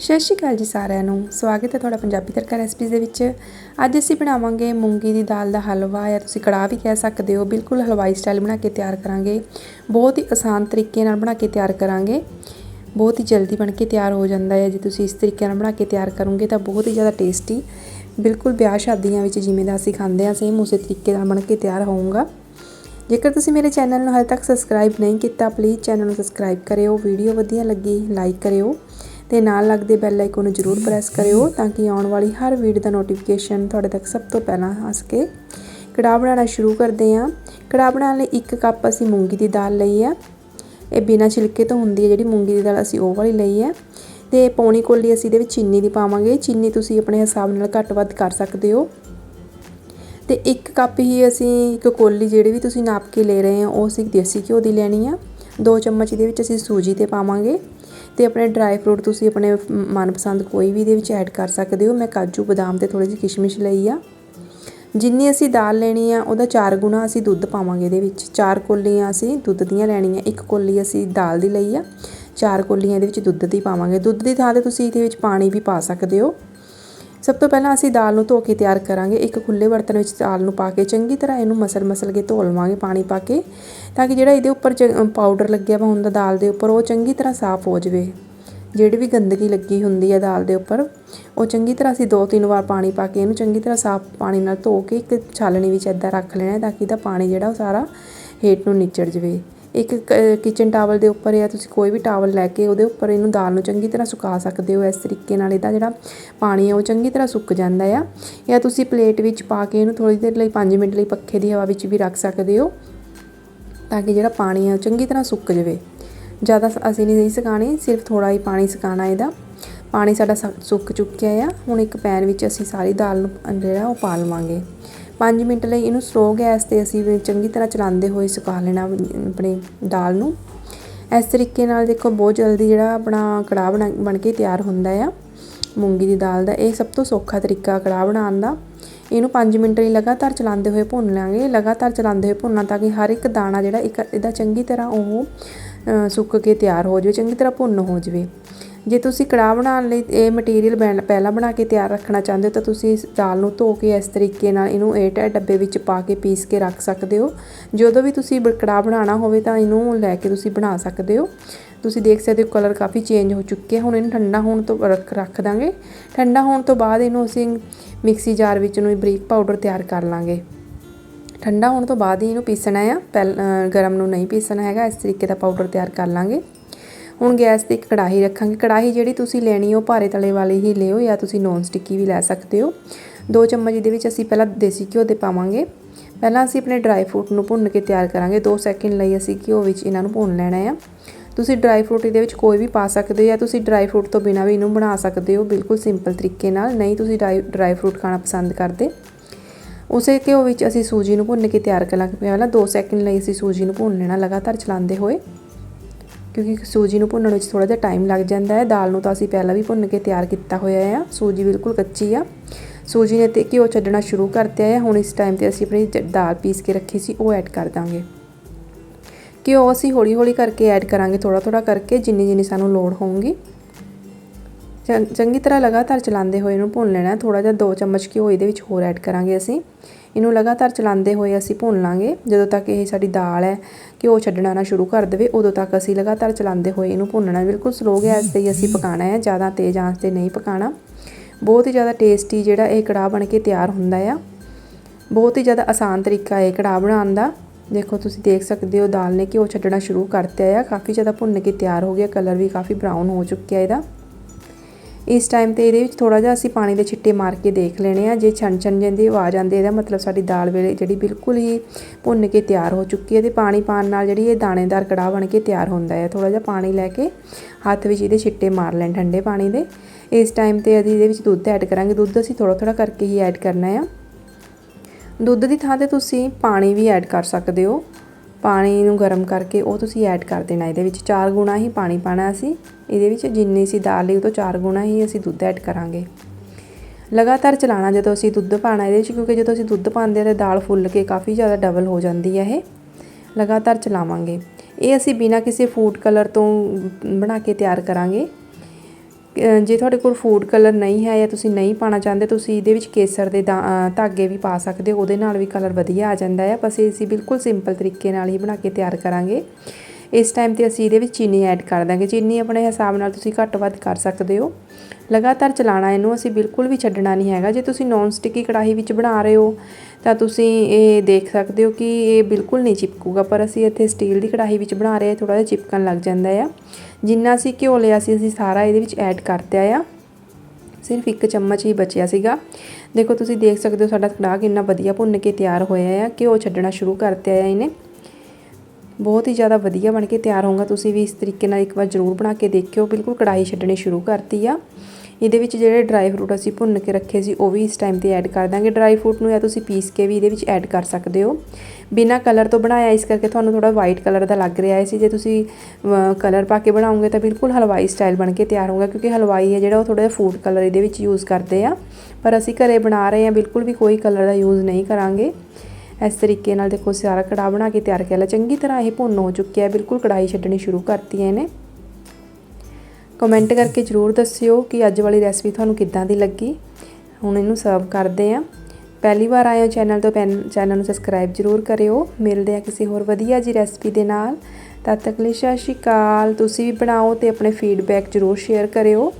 ਸਤਿ ਸ਼੍ਰੀ ਅਕਾਲ ਜੀ ਸਾਰਿਆਂ ਨੂੰ। ਸਵਾਗਤ ਹੈ ਤੁਹਾਡਾ ਪੰਜਾਬੀ ਤੜਕਾ ਰੈਸਪੀਜ਼ ਦੇ ਵਿੱਚ। ਅੱਜ ਅਸੀਂ ਬਣਾਵਾਂਗੇ ਮੂੰਗੀ ਦੀ ਦਾਲ ਦਾ ਹਲਵਾ ਜਾਂ ਤੁਸੀਂ ਕੜਾਹ ਵੀ ਕਹਿ ਸਕਦੇ ਹੋ, ਬਿਲਕੁਲ ਹਲਵਾਈ ਸਟਾਈਲ ਬਣਾ ਕੇ ਤਿਆਰ ਕਰਾਂਗੇ। ਬਹੁਤ ਹੀ ਆਸਾਨ ਤਰੀਕੇ ਨਾਲ ਬਣਾ ਕੇ ਤਿਆਰ ਕਰਾਂਗੇ। ਬਹੁਤ ਹੀ ਜਲਦੀ ਬਣ ਕੇ ਤਿਆਰ ਹੋ ਜਾਂਦਾ ਹੈ। ਜੇ ਤੁਸੀਂ ਇਸ ਤਰੀਕੇ ਨਾਲ ਬਣਾ ਕੇ ਤਿਆਰ ਕਰੋਗੇ ਤਾਂ ਬਹੁਤ ਹੀ ਜ਼ਿਆਦਾ ਟੇਸਟੀ ਬਿਲਕੁਲ ਵਿਆਹ ਸ਼ਾਦੀਆਂ ਵਿੱਚ ਜਿਵੇਂ ਦਾ ਅਸੀਂ ਖਾਂਦੇ ਹਾਂ ਸੇਮ ਉਸੇ ਤਰੀਕੇ ਨਾਲ ਬਣ ਕੇ ਤਿਆਰ ਹੋਊਗਾ। ਜੇਕਰ ਤੁਸੀਂ ਮੇਰੇ ਚੈਨਲ ਨੂੰ ਹਾਲੇ ਤੱਕ ਸਬਸਕ੍ਰਾਈਬ ਨਹੀਂ ਕੀਤਾ ਪਲੀਜ਼ ਚੈਨਲ ਨੂੰ ਸਬਸਕ੍ਰਾਈਬ ਕਰਿਓ। ਵੀਡੀਓ ਵਧੀਆ ਲੱਗੀ ਲਾਈਕ ਕਰਿਓ। ਤੇ ਨਾਲ ਲੱਗਦੇ ਬੈਲ ਆਈਕਨ ਨੂੰ ਜ਼ਰੂਰ ਪ੍ਰੈਸ ਕਰਿਓ ਤਾਂ ਕਿ ਆਉਣ ਵਾਲੀ ਹਰ ਵੀਡੀਓ ਦਾ ਨੋਟੀਫਿਕੇਸ਼ਨ ਤੁਹਾਡੇ ਤੱਕ ਸਭ ਤੋਂ ਪਹਿਲਾਂ ਆ ਸਕੇ। ਕੜਾਹ ਬਣਾਉਣਾ ਸ਼ੁਰੂ ਕਰਦੇ ਹਾਂ। ਕੜਾਹ ਬਣਾਉਣ ਲਈ 1 ਕੱਪ ਅਸੀਂ ਮੂੰਗੀ ਦੀ ਦਾਲ ਲਈ ਹੈ। ਇਹ ਬਿਨਾਂ ਛਿਲਕੇ ਤੋਂ ਹੁੰਦੀ ਹੈ, ਜਿਹੜੀ ਮੂੰਗੀ ਦੀ ਦਾਲ ਅਸੀਂ ਉਹ ਵਾਲੀ ਲਈ ਹੈ। ਤੇ ਪੌਣੀ ਕੋਲੀ ਅਸੀਂ ਇਹਦੇ ਵਿੱਚ ਚੀਨੀ ਦੀ ਪਾਵਾਂਗੇ। ਚੀਨੀ ਤੁਸੀਂ ਆਪਣੇ ਹਿਸਾਬ ਨਾਲ ਘੱਟ ਵੱਧ ਕਰ ਸਕਦੇ ਹੋ। ਤੇ ਇੱਕ ਕੱਪ ਹੀ ਅਸੀਂ ਇੱਕ ਕੋਲੀ ਜਿਹੜੀ ਵੀ ਤੁਸੀਂ ਨਾਪ ਕੇ ਲੈ ਰਹੇ ਹੋ, ਉਹ ਅਸੀਂ ਦੇਸੀ ਘਿਓ ਦੀ ਲੈਣੀ ਆ। 2 ਚਮਚ ਇਹਦੇ ਵਿੱਚ ਅਸੀਂ ਸੂਜੀ ਤੇ ਪਾਵਾਂਗੇ। ਅਤੇ ਆਪਣੇ ਡਰਾਈ ਫਰੂਟ ਤੁਸੀਂ ਆਪਣੇ ਮਨਪਸੰਦ ਕੋਈ ਵੀ ਇਹਦੇ ਵਿੱਚ ਐਡ ਕਰ ਸਕਦੇ ਹੋ। ਮੈਂ ਕਾਜੂ ਬਦਾਮ ਅਤੇ ਥੋੜ੍ਹੀ ਜਿਹੀ ਕਿਸ਼ਮਿਸ਼ ਲਈ ਆ। ਜਿੰਨੀ ਅਸੀਂ ਦਾਲ ਲੈਣੀ ਆ, ਉਹਦਾ 4 ਗੁਣਾ ਅਸੀਂ ਦੁੱਧ ਪਾਵਾਂਗੇ ਇਹਦੇ ਵਿੱਚ। 4 ਕੋਲੀਆਂ ਅਸੀਂ ਦੁੱਧ ਦੀਆਂ ਲੈਣੀਆਂ, ਇੱਕ ਕੋਲੀ ਅਸੀਂ ਦਾਲ ਦੀ ਲਈ ਆ। 4 ਕੋਲੀਆਂ ਇਹਦੇ ਵਿੱਚ ਦੁੱਧ ਦੀ ਪਾਵਾਂਗੇ। ਦੁੱਧ ਦੀ ਥਾਂ ਤੇ ਤੁਸੀਂ ਇਹਦੇ ਵਿੱਚ ਪਾਣੀ ਵੀ ਪਾ ਸਕਦੇ ਹੋ। ਸਭ ਤੋਂ ਪਹਿਲਾਂ ਅਸੀਂ ਦਾਲ ਨੂੰ ਧੋ ਕੇ ਤਿਆਰ ਕਰਾਂਗੇ। ਇੱਕ ਖੁੱਲੇ ਬਰਤਨ ਵਿੱਚ ਦਾਲ ਨੂੰ ਪਾ ਕੇ, ਚੰਗੀ ਤਰ੍ਹਾਂ ਇਹਨੂੰ ਮਸਲ ਮਸਲ ਕੇ ਧੋ ਲਵਾਂਗੇ ਪਾਣੀ ਪਾ ਕੇ, ਤਾਂ ਕਿ ਜਿਹੜਾ ਇਹਦੇ ਉੱਪਰ ਪਾਊਡਰ ਲੱਗਿਆ ਵਾ ਹੁੰਦਾ ਦਾਲ ਦੇ ਉੱਪਰ, ਉਹ ਚੰਗੀ ਤਰ੍ਹਾਂ ਸਾਫ਼ ਹੋ ਜਾਵੇ। ਜਿਹੜੀ ਵੀ ਗੰਦਗੀ ਲੱਗੀ ਹੁੰਦੀ ਹੈ ਦਾਲ ਦੇ ਉੱਪਰ, ਉਹ ਚੰਗੀ ਤਰ੍ਹਾਂ ਅਸੀਂ ਦੋ ਤਿੰਨ ਵਾਰ ਪਾਣੀ ਪਾ ਕੇ ਇਹਨੂੰ ਚੰਗੀ ਤਰ੍ਹਾਂ ਸਾਫ਼ ਪਾਣੀ ਨਾਲ ਧੋ ਕੇ ਇੱਕ ਛਾਲਣੀ ਵਿੱਚ ਇੱਦਾਂ ਰੱਖ ਲੈਣਾ ਤਾਂ ਕਿ ਇਹਦਾ ਪਾਣੀ ਜਿਹੜਾ ਉਹ ਸਾਰਾ ਹੇਠ ਨੂੰ ਨਿਚੜ ਜਾਵੇ। ਇੱਕ ਕਿਚਨ ਟਾਵਲ ਦੇ ਉੱਪਰ ਜਾਂ ਤੁਸੀਂ ਕੋਈ ਵੀ ਟਾਵਲ ਲੈ ਕੇ ਉਹਦੇ ਉੱਪਰ ਇਹਨੂੰ ਦਾਲ ਨੂੰ ਚੰਗੀ ਤਰ੍ਹਾਂ ਸੁਕਾ ਸਕਦੇ ਹੋ, ਇਸ ਤਰੀਕੇ ਨਾਲ ਇਹਦਾ ਜਿਹੜਾ ਪਾਣੀ ਹੈ ਉਹ ਚੰਗੀ ਤਰ੍ਹਾਂ ਸੁੱਕ ਜਾਂਦਾ ਆ। ਜਾਂ ਤੁਸੀਂ ਪਲੇਟ ਵਿੱਚ ਪਾ ਕੇ ਇਹਨੂੰ ਥੋੜੀ ਦੇਰ ਲਈ 5 ਮਿੰਟ ਲਈ ਪੱਖੇ ਦੀ ਹਵਾ ਵਿੱਚ ਵੀ ਰੱਖ ਸਕਦੇ ਹੋ, ਤਾਂ ਕਿ ਜਿਹੜਾ ਪਾਣੀ ਹੈ ਉਹ ਚੰਗੀ ਤਰ੍ਹਾਂ ਸੁੱਕ ਜਾਵੇ। ਜ਼ਿਆਦਾ ਅਸੀਂ ਨਹੀਂ ਸੁਕਾਣੀ ਸਿਰਫ ਥੋੜਾ ਹੀ ਪਾਣੀ ਸੁਕਾਣਾ ਇਹਦਾ। ਪਾਣੀ ਸਾਡਾ ਸੁੱਕ ਚੁੱਕਿਆ ਆ। ਹੁਣ ਇੱਕ ਪੈਨ ਵਿੱਚ ਅਸੀਂ ਸਾਰੀ ਦਾਲ ਨੂੰ ਜਿਹੜਾ ਉਹ ਪਾ ਲਵਾਂਗੇ। 5 ਮਿੰਟ ਲਈ ਇਹਨੂੰ ਸਲੋ ਗੈਸ ਤੇ ਅਸੀਂ ਚੰਗੀ ਤਰ੍ਹਾਂ ਚਲਾਉਂਦੇ ਹੋਏ ਸੁਕਾ ਲੈਣਾ ਆਪਣੇ ਦਾਲ ਨੂੰ। ਇਸ ਤਰੀਕੇ ਨਾਲ ਦੇਖੋ ਬਹੁਤ ਜਲਦੀ ਜਿਹੜਾ ਆਪਣਾ ਕੜਾਹ ਬਣ ਕੇ ਤਿਆਰ ਹੁੰਦਾ ਆ। ਮੂੰਗੀ ਦੀ ਦਾਲ ਦਾ ਇਹ ਸਭ ਤੋਂ ਸੌਖਾ ਤਰੀਕਾ ਕੜਾਹ ਬਣਾਉਣ ਦਾ। ਇਹਨੂੰ 5 ਮਿੰਟ ਲਈ ਲਗਾਤਾਰ ਚਲਾਉਂਦੇ ਹੋਏ ਭੁੰਨ ਲਾਂਗੇ। ਲਗਾਤਾਰ ਚਲਾਉਂਦੇ ਹੋਏ ਭੁੰਨਣਾ ਤਾਂ ਕਿ ਹਰ ਇੱਕ ਦਾਣਾ ਜਿਹੜਾ ਇੱਕ, ਇਹਦਾ ਚੰਗੀ ਤਰ੍ਹਾਂ ਉਹ ਸੁੱਕ ਕੇ ਤਿਆਰ ਹੋ ਜਾਵੇ, ਚੰਗੀ ਤਰ੍ਹਾਂ ਭੁੰਨ ਹੋ ਜਾਵੇ। ਜੇ ਤੁਸੀਂ ਕੜਾਹ ਬਣਾਉਣ ਲਈ ਇਹ ਮਟੀਰੀਅਲ ਪਹਿਲਾਂ ਬਣਾ ਕੇ ਤਿਆਰ ਰੱਖਣਾ ਚਾਹੁੰਦੇ ਹੋ ਤਾਂ ਤੁਸੀਂ ਇਸ ਦਾਲ ਨੂੰ ਧੋ ਕੇ ਇਸ ਤਰੀਕੇ ਨਾਲ ਇਹਨੂੰ ਏਅਰਟਾਈਟ ਡੱਬੇ ਵਿੱਚ ਪਾ ਕੇ ਪੀਸ ਕੇ ਰੱਖ ਸਕਦੇ ਹੋ। ਜਦੋਂ ਵੀ ਤੁਸੀਂ ਕੜਾਹ ਬਣਾਉਣਾ ਹੋਵੇ ਤਾਂ ਇਹਨੂੰ ਲੈ ਕੇ ਤੁਸੀਂ ਬਣਾ ਸਕਦੇ ਹੋ। ਤੁਸੀਂ ਦੇਖ ਸਕਦੇ ਹੋ ਕਲਰ ਕਾਫੀ ਚੇਂਜ ਹੋ ਚੁੱਕੇ ਹੁਣ ਇਹਨੂੰ ਠੰਡਾ ਹੋਣ ਤੋਂ ਰੱਖ ਰੱਖ ਦਾਂਗੇ। ਠੰਡਾ ਹੋਣ ਤੋਂ ਬਾਅਦ ਇਹਨੂੰ ਅਸੀਂ ਮਿਕਸੀ ਜਾਰ ਵਿੱਚ ਨੂੰ ਬਰੀਕ ਪਾਊਡਰ ਤਿਆਰ ਕਰ ਲਾਂਗੇ। ਠੰਡਾ ਹੋਣ ਤੋਂ ਬਾਅਦ ਹੀ ਇਹਨੂੰ ਪੀਸਣਾ ਆ। ਪਹਿਲ ਗਰਮ ਨੂੰ ਨਹੀਂ ਪੀਸਣਾ ਹੈਗਾ। ਇਸ ਤਰੀਕੇ ਦਾ ਪਾਊਡਰ ਤਿਆਰ ਕਰ ਲਾਂਗੇ। ਹੁਣ ਗੈਸ ਤੇ ਇੱਕ ਕੜਾਹੀ ਰੱਖਾਂਗੇ। ਕੜਾਹੀ ਜਿਹੜੀ ਤੁਸੀਂ ਲੈਣੀ, ਉਹ ਭਾਰੇ ਤਲੇ ਵਾਲੀ ਹੀ ਲਿਓ ਜਾਂ ਤੁਸੀਂ ਨੌਨ ਸਟਿੱਕੀ ਵੀ ਲੈ ਸਕਦੇ ਹੋ। ਦੋ ਚਮਚ ਇਹਦੇ ਵਿੱਚ ਅਸੀਂ ਪਹਿਲਾਂ ਦੇਸੀ ਘਿਓ ਦੇ ਪਾਵਾਂਗੇ। ਪਹਿਲਾਂ ਅਸੀਂ ਆਪਣੇ ਡਰਾਈ ਫਰੂਟ ਨੂੰ ਭੁੰਨ ਕੇ ਤਿਆਰ ਕਰਾਂਗੇ। 2 ਸੈਕਿੰਡ ਲਈ ਅਸੀਂ ਘਿਓ ਵਿੱਚ ਇਹਨਾਂ ਨੂੰ ਭੁੰਨ ਲੈਣਾ ਆ। ਤੁਸੀਂ ਡਰਾਈ ਫਰੂਟ ਇਹਦੇ ਵਿੱਚ ਕੋਈ ਵੀ ਪਾ ਸਕਦੇ ਹੋ ਜਾਂ ਤੁਸੀਂ ਡਰਾਈ ਫਰੂਟ ਤੋਂ ਬਿਨਾ ਵੀ ਇਹਨੂੰ ਬਣਾ ਸਕਦੇ ਹੋ ਬਿਲਕੁਲ ਸਿੰਪਲ ਤਰੀਕੇ ਨਾਲ। ਨਹੀਂ ਤੁਸੀਂ ਡਰਾਈ ਫਰੂਟ ਖਾਣਾ ਪਸੰਦ ਕਰਦੇ। ਉਸੇ ਘਿਓ ਵਿੱਚ ਅਸੀਂ ਸੂਜੀ ਨੂੰ ਭੁੰਨ ਕੇ ਤਿਆਰ ਕਰ ਲਾਂਗੇ ਪਹਿਲਾਂ 2 ਸੈਕਿੰਡ ਲਈ ਅਸੀਂ ਸੂਜੀ ਨੂੰ ਭੁੰਨ ਲੈਣਾ, ਲਗਾਤਾਰ ਚਲਾਉਂਦੇ ਹੋਏ। ਕਿਉਂਕਿ ਸੂਜੀ ਨੂੰ ਭੁੰਨਣ ਵਿੱਚ ਥੋੜਾ ਜਿਹਾ ਟਾਈਮ ਲੱਗ ਜਾਂਦਾ ਹੈ। ਦਾਲ ਨੂੰ ਤਾਂ ਅਸੀਂ ਪਹਿਲਾਂ ਵੀ ਭੁੰਨ ਕੇ ਤਿਆਰ ਕੀਤਾ ਹੋਇਆ ਆ। ਸੂਜੀ ਬਿਲਕੁਲ ਕੱਚੀ ਆ। ਸੂਜੀ ਨੇ ਤੇ ਘਿਓ ਛੱਡਣਾ ਸ਼ੁਰੂ ਕਰਤੇ ਹੈ ਹੁਣ ਇਸ ਟਾਈਮ ਤੇ ਅਸੀਂ ਆਪਣੀ ਦਾਲ ਪੀਸ ਕੇ ਰੱਖੀ ਸੀ, ਉਹ ਐਡ ਕਰ ਦਾਂਗੇ। ਘਿਓ ਅਸੀਂ ਹੌਲੀ ਹੌਲੀ ਕਰਕੇ ਐਡ ਕਰਾਂਗੇ ਥੋੜਾ ਥੋੜਾ ਕਰਕੇ, ਜਿੰਨੀ ਜਿੰਨੀ ਸਾਨੂੰ ਲੋੜ ਹੋਊਗੀ। ਚੰਗੀ ਤਰ੍ਹਾਂ ਲਗਾਤਾਰ ਚਲਾਉਂਦੇ ਹੋਏ ਇਹਨੂੰ ਭੁੰਨ ਲੈਣਾ ਥੋੜਾ ਜਿਹਾ 2 ਚਮਚ ਘਿਓ ਇਹਦੇ ਵਿੱਚ ਹੋਰ ਐਡ ਕਰਾਂਗੇ ਅਸੀਂ। ਇਹਨੂੰ ਲਗਾਤਾਰ ਚਲਾਉਂਦੇ ਹੋਏ ਅਸੀਂ ਭੁੰਨ ਲਾਂਗੇ। ਜਦੋਂ ਤੱਕ ਇਹ ਸਾਡੀ ਦਾਲ ਹੈ ਕਿ ਉਹ ਛੱਡਣਾ ਨਾ ਸ਼ੁਰੂ ਕਰ ਦੇਵੇ, ਉਦੋਂ ਤੱਕ ਅਸੀਂ ਲਗਾਤਾਰ ਚਲਾਉਂਦੇ ਹੋਏ ਇਹਨੂੰ ਭੁੰਨਣਾ ਬਿਲਕੁਲ ਸਲੋ ਗੈਸ ਤੇ ਹੀ ਅਸੀਂ ਪਕਾਣਾ ਹੈ। ਜ਼ਿਆਦਾ ਤੇਜ਼ ਆਂਚ ਤੇ ਨਹੀਂ ਪਕਾਣਾ ਬਹੁਤ ਹੀ ਜ਼ਿਆਦਾ ਟੇਸਟੀ ਜਿਹੜਾ ਇਹ ਕੜਾਹ ਬਣ ਕੇ ਤਿਆਰ ਹੁੰਦਾ ਆ। ਬਹੁਤ ਹੀ ਜ਼ਿਆਦਾ ਆਸਾਨ ਤਰੀਕਾ ਹੈ ਕੜਾਹ ਬਣਾਉਣ ਦਾ। ਦੇਖੋ, ਤੁਸੀਂ ਦੇਖ ਸਕਦੇ ਹੋ ਦਾਲ ਨੇ ਘਿਓ ਛੱਡਣਾ ਸ਼ੁਰੂ ਕਰਤਾ ਆ। ਕਾਫੀ ਜ਼ਿਆਦਾ ਭੁੰਨ ਕੇ ਤਿਆਰ ਹੋ ਗਿਆ। ਕਲਰ ਵੀ ਕਾਫੀ ਬਰਾਊਨ ਹੋ ਚੁੱਕਿਆ ਇਹਦਾ। ਇਸ ਟਾਈਮ ਤੇ ਇਹਦੇ ਵਿੱਚ ਥੋੜਾ ਜਿਹਾ ਅਸੀਂ ਪਾਣੀ ਦੇ ਛਿੱਟੇ ਮਾਰ ਕੇ ਦੇਖ ਲੈਣੇ ਆ। ਜੇ ਛਣ ਛਣ ਜਾਂਦੀ ਆਵਾਜ਼ ਆਉਂਦੀ ਇਹਦਾ ਮਤਲਬ ਸਾਡੀ ਦਾਲ ਵੇਲੇ ਜਿਹੜੀ ਬਿਲਕੁਲ ਹੀ ਭੁੰਨ ਕੇ ਤਿਆਰ ਹੋ ਚੁੱਕੀ ਹੈ ਤੇ ਪਾਣੀ ਪਾਣ ਨਾਲ ਜਿਹੜੀ ਇਹ ਦਾਣੇਦਾਰ ਕੜਾਹ ਬਣ ਕੇ ਤਿਆਰ ਹੁੰਦਾ ਹੈ। ਥੋੜਾ ਜਿਹਾ ਪਾਣੀ ਲੈ ਕੇ ਹੱਥ ਵਿੱਚ ਇਹਦੇ ਛਿੱਟੇ ਮਾਰ ਲੈਣ ਠੰਡੇ ਪਾਣੀ ਦੇ। ਇਸ ਟਾਈਮ ਤੇ ਅਸੀਂ ਇਹਦੇ ਵਿੱਚ ਦੁੱਧ ਐਡ ਕਰਾਂਗੇ। ਦੁੱਧ ਅਸੀਂ ਥੋੜਾ ਥੋੜਾ ਕਰਕੇ ਹੀ ਐਡ ਕਰਨਾ ਆ। ਦੁੱਧ ਦੀ ਥਾਂ ਤੇ ਤੁਸੀਂ ਪਾਣੀ ਵੀ ਐਡ ਕਰ ਸਕਦੇ ਹੋ। ਪਾਣੀ ਨੂੰ ਗਰਮ ਕਰਕੇ ਉਹ ਤੁਸੀਂ ਐਡ ਕਰ ਦੇਣਾ, ਇਹਦੇ ਵਿੱਚ 4 ਗੁਣਾ ਹੀ ਪਾਣੀ ਪਾਣਾ ਅਸੀਂ ਇਹਦੇ ਵਿੱਚ ਜਿੰਨੀ ਸੀ ਦਾਲ ਲਈ, ਉਹ ਤੋਂ 4 ਗੁਣਾ ਹੀ ਅਸੀਂ ਦੁੱਧ ਐਡ ਕਰਾਂਗੇ। ਲਗਾਤਾਰ ਚਲਾਣਾ, ਜਦੋਂ ਅਸੀਂ ਦੁੱਧ ਪਾਣਾ ਇਹਦੇ ਵਿੱਚ, ਕਿਉਂਕਿ ਜਦੋਂ ਅਸੀਂ ਦੁੱਧ ਪਾਉਂਦੇ ਆ ਤਾਂ ਦਾਲ ਫੁੱਲ ਕੇ ਕਾਫੀ ਜ਼ਿਆਦਾ ਡਬਲ ਹੋ ਜਾਂਦੀ ਹੈ ਇਹ, ਲਗਾਤਾਰ ਚਲਾਵਾਂਗੇ। ਇਹ ਅਸੀਂ ਬਿਨਾਂ ਕਿਸੇ ਫੂਡ ਕਲਰ ਤੋਂ ਬਣਾ ਕੇ ਤਿਆਰ ਕਰਾਂਗੇ। ਜੇ ਤੁਹਾਡੇ ਕੋਲ ਫੂਡ ਕਲਰ ਨਹੀਂ ਹੈ ਜਾਂ ਤੁਸੀਂ ਨਹੀਂ ਪਾਣਾ ਚਾਹੁੰਦੇ, ਤੁਸੀਂ ਇਹਦੇ ਵਿੱਚ ਕੇਸਰ ਦੇ ਦਾ- ਧਾਗੇ ਵੀ ਪਾ ਸਕਦੇ ਹੋ, ਉਹਦੇ ਨਾਲ ਵੀ ਕਲਰ ਵਧੀਆ ਆ ਜਾਂਦਾ ਹੈ। ਬਸ ਇਹ ਅਸੀਂ ਬਿਲਕੁਲ ਸਿੰਪਲ ਤਰੀਕੇ ਨਾਲ ਹੀ ਬਣਾ ਕੇ ਤਿਆਰ ਕਰਾਂਗੇ। ਇਸ ਟਾਈਮ ਤੇ ਅਸੀਂ ਇਹਦੇ ਵਿੱਚ ਚੀਨੀ ਐਡ ਕਰ ਦਾਂਗੇ। ਚੀਨੀ ਆਪਣੇ ਹਿਸਾਬ ਨਾਲ ਤੁਸੀਂ ਘੱਟ ਵੱਧ ਕਰ ਸਕਦੇ ਹੋ। ਲਗਾਤਾਰ ਚਲਾਣਾ ਇਹਨੂੰ ਅਸੀਂ ਬਿਲਕੁਲ ਵੀ ਛੱਡਣਾ ਨਹੀਂ ਹੈਗਾ। ਜੇ ਤੁਸੀਂ ਨੌਨ ਸਟਿਕੀ ਕੜਾਹੀ ਵਿੱਚ ਬਣਾ ਰਹੇ ਹੋ, ਤਾਂ ਤੁਸੀਂ ਇਹ ਦੇਖ ਸਕਦੇ ਹੋ ਕਿ ਇਹ ਬਿਲਕੁਲ ਨਹੀਂ ਚਿਪਕੂਗਾ। ਪਰ ਅਸੀਂ ਇੱਥੇ ਸਟੀਲ ਦੀ ਕੜਾਹੀ ਵਿੱਚ ਬਣਾ ਰਹੇ ਹਾਂ ਥੋੜਾ ਜਿਹਾ ਚਿਪਕਣ ਲੱਗ ਜਾਂਦਾ ਆ। ਜਿੰਨਾ ਅਸੀਂ ਘਿਓ ਲਿਆ ਸੀ, ਅਸੀਂ ਸਾਰਾ ਇਹਦੇ ਵਿੱਚ ਐਡ ਕਰਤਾ ਆ। ਸਿਰਫ ਇੱਕ ਚਮਚ ਹੀ ਬਚਿਆ ਸੀਗਾ। ਦੇਖੋ, ਤੁਸੀਂ ਦੇਖ ਸਕਦੇ ਹੋ ਸਾਡਾ ਕੜਾਹ ਕਿੰਨਾ ਵਧੀਆ ਭੁੰਨ ਕੇ ਤਿਆਰ ਹੋਇਆ ਆ। ਘਿਓ ਛੱਡਣਾ ਸ਼ੁਰੂ ਕਰਤਾ ਆ ਇਹਨੇ। ਬਹੁਤ ਹੀ ਜ਼ਿਆਦਾ ਵਧੀਆ ਬਣ ਕੇ ਤਿਆਰ ਹੋਊਗਾ। ਤੁਸੀਂ ਵੀ ਇਸ ਤਰੀਕੇ ਨਾਲ ਇੱਕ ਵਾਰ ਜ਼ਰੂਰ ਬਣਾ ਕੇ ਦੇਖਿਓ। ਬਿਲਕੁਲ ਕੜਾਹੀ ਛੱਡਣੀ ਸ਼ੁਰੂ ਕਰਤੀ ਆ। ਇਹਦੇ ਵਿੱਚ ਜਿਹੜੇ ਡਰਾਈ ਫਰੂਟ ਅਸੀਂ ਭੁੰਨ ਕੇ ਰੱਖੇ ਸੀ, ਉਹ ਵੀ ਇਸ ਟਾਈਮ ਤੇ ਐਡ ਕਰ ਦਾਂਗੇ। ਡਰਾਈ ਫਰੂਟ ਨੂੰ ਜਾਂ ਤੁਸੀਂ ਪੀਸ ਕੇ ਵੀ ਇਹਦੇ ਵਿੱਚ ਐਡ ਕਰ ਸਕਦੇ ਹੋ। ਬਿਨਾ ਕਲਰ ਤੋਂ ਬਣਾਇਆ, ਇਸ ਕਰਕੇ ਤੁਹਾਨੂੰ ਥੋੜਾ ਵਾਈਟ ਕਲਰ ਦਾ ਲੱਗ ਰਿਹਾ ਸੀ ਜੇ ਤੁਸੀਂ ਕਲਰ ਪਾ ਕੇ ਬਣਾਉਂਗੇ ਤਾਂ ਬਿਲਕੁਲ ਹਲਵਾਈ ਸਟਾਈਲ ਬਣ ਕੇ ਤਿਆਰ ਹੋਊਗਾ, ਕਿਉਂਕਿ ਹਲਵਾਈ ਹੈ ਜਿਹੜਾ ਉਹ ਥੋੜਾ ਜਿਹਾ ਫੂਡ ਕਲਰ ਇਹਦੇ ਵਿੱਚ ਯੂਜ਼ ਕਰਦੇ ਆ। ਪਰ ਅਸੀਂ ਘਰੇ ਬਣਾ ਰਹੇ ਹਾਂ, ਬਿਲਕੁਲ ਵੀ ਕੋਈ ਕਲਰ ਦਾ ਯੂਜ਼ ਨਹੀਂ ਕਰਾਂਗੇ। ਇਸ ਤਰੀਕੇ ਨਾਲ ਦੇਖੋ ਸਾਰਾ ਕੜਾਹ ਬਣਾ ਕੇ ਤਿਆਰ ਕਰ ਲਿਆ। ਚੰਗੀ ਤਰ੍ਹਾਂ ਇਹ ਭੁੰਨ ਹੋ ਚੁੱਕਿਆ ਹੈ। ਬਿਲਕੁਲ ਕੜਾਹੀ ਛੱਡਣੀ ਸ਼ੁਰੂ ਕਰਤੀ ਹੈ ਇਹਨੇ। ਕਮੈਂਟ ਕਰਕੇ ਜਰੂਰ ਦੱਸਿਓ ਕਿ ਅੱਜ ਵਾਲੀ ਰੈਸਪੀ ਤੁਹਾਨੂੰ ਕਿੱਦਾਂ ਦੀ ਲੱਗੀ। ਹੁਣ ਇਹਨੂੰ ਸਰਵ ਕਰਦੇ ਆਂ ਪਹਿਲੀ ਵਾਰ ਆਏ ਹੋ ਚੈਨਲ ਤੋਂ ਚੈਨਲ ਨੂੰ ਸਬਸਕ੍ਰਾਈਬ ਜਰੂਰ ਕਰਿਓ। ਮਿਲਦੇ ਆ ਕਿਸੇ ਹੋਰ ਵਧੀਆ ਜੀ ਰੈਸਪੀ ਦੇ ਨਾਲ। ਤਦ ਤੱਕ ਲਈ ਸਤਿ ਸ਼੍ਰੀ ਅਕਾਲ। ਤੁਸੀਂ ਵੀ ਬਣਾਓ ਤੇ ਆਪਣੇ ਫੀਡਬੈਕ ਜਰੂਰ ਸ਼ੇਅਰ ਕਰਿਓ।